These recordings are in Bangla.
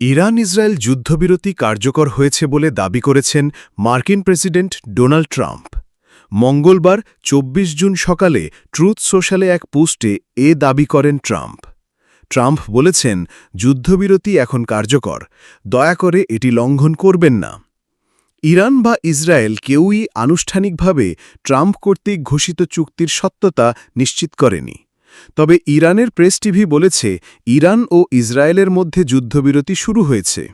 ইরান ইসরায়েল যুদ্ধবিরতি কার্যকর হয়েছে বলে দাবি করেছেন মার্কিন প্রেসিডেন্ট ডোনাল্ড ট্রাম্প। মঙ্গলবার ২৪ জুন সকালে ট্রুথ সোশ্যালে এক পোস্টে এ দাবি করেন ট্রাম্প। ট্রাম্প বলেছেন, যুদ্ধবিরতি এখন কার্যকর। দয়া করে এটি লঙ্ঘন করবেন না। ইরান বা ইসরায়েল কেউই আনুষ্ঠানিকভাবে ট্রাম্প কর্তৃক ঘোষিত চুক্তির সত্যতা নিশ্চিত করেনি। তবে ইরানের প্রেস টিভি বলেছে, ইরান ও ইসরায়েলের মধ্যে যুদ্ধবিরতি শুরু হয়েছে।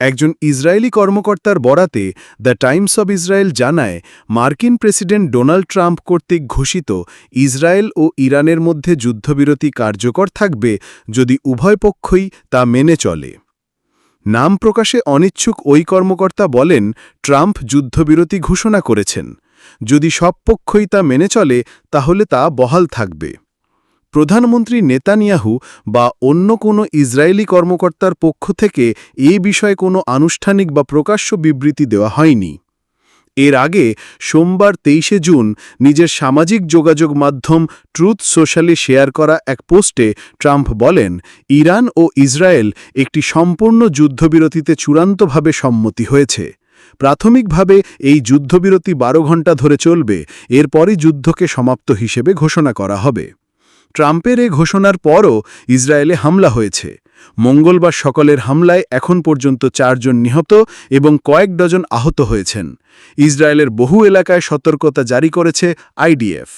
একজন ইসরায়েলি কর্মকর্তার বরাতে দ্য টাইমস অব ইসরায়েল জানায়, মার্কিন প্রেসিডেন্ট ডোনাল্ড ট্রাম্প কর্তৃক ঘোষিত, ইসরায়েল ও ইরানের মধ্যে যুদ্ধবিরতি কার্যকর থাকবে যদি উভয় পক্ষই তা মেনে চলে। নাম প্রকাশে অনিচ্ছুক ওই কর্মকর্তা বলেন, ট্রাম্প যুদ্ধবিরতি ঘোষণা করেছেন। যদি সব পক্ষই তা মেনে চলে, তাহলে তা বহাল থাকবে। প্রধানমন্ত্রী নেতানিয়াহু বা অন্য কোনো ইসরায়েলি কর্মকর্তার পক্ষ থেকে এ বিষয়ে কোনো আনুষ্ঠানিক বা প্রকাশ্য বিবৃতি দেওয়া হয়নি। এর আগে সোমবার তেইশে জুন নিজের সামাজিক যোগাযোগ মাধ্যম ট্রুথ সোশ্যালে শেয়ার করা এক পোস্টে ট্রাম্প বলেন, ইরান ও ইসরায়েল একটি সম্পূর্ণ যুদ্ধবিরতিতে চূড়ান্তভাবে সম্মতি হয়েছে। প্রাথমিকভাবে এই যুদ্ধবিরতি বারো ঘণ্টা ধরে চলবে, এরপরই যুদ্ধকে সমাপ্ত হিসেবে ঘোষণা করা হবে। ট্রাম্পের এ ঘোষণার পরও ইসরায়েলে হামলা হয়েছে। মঙ্গলবার সকলের হামলায় এখন পর্যন্ত চারজন নিহত এবং কয়েক ডজন আহত হয়েছেন। ইসরায়েলের বহু এলাকায় সতর্কতা জারি করেছে আইডিএফ।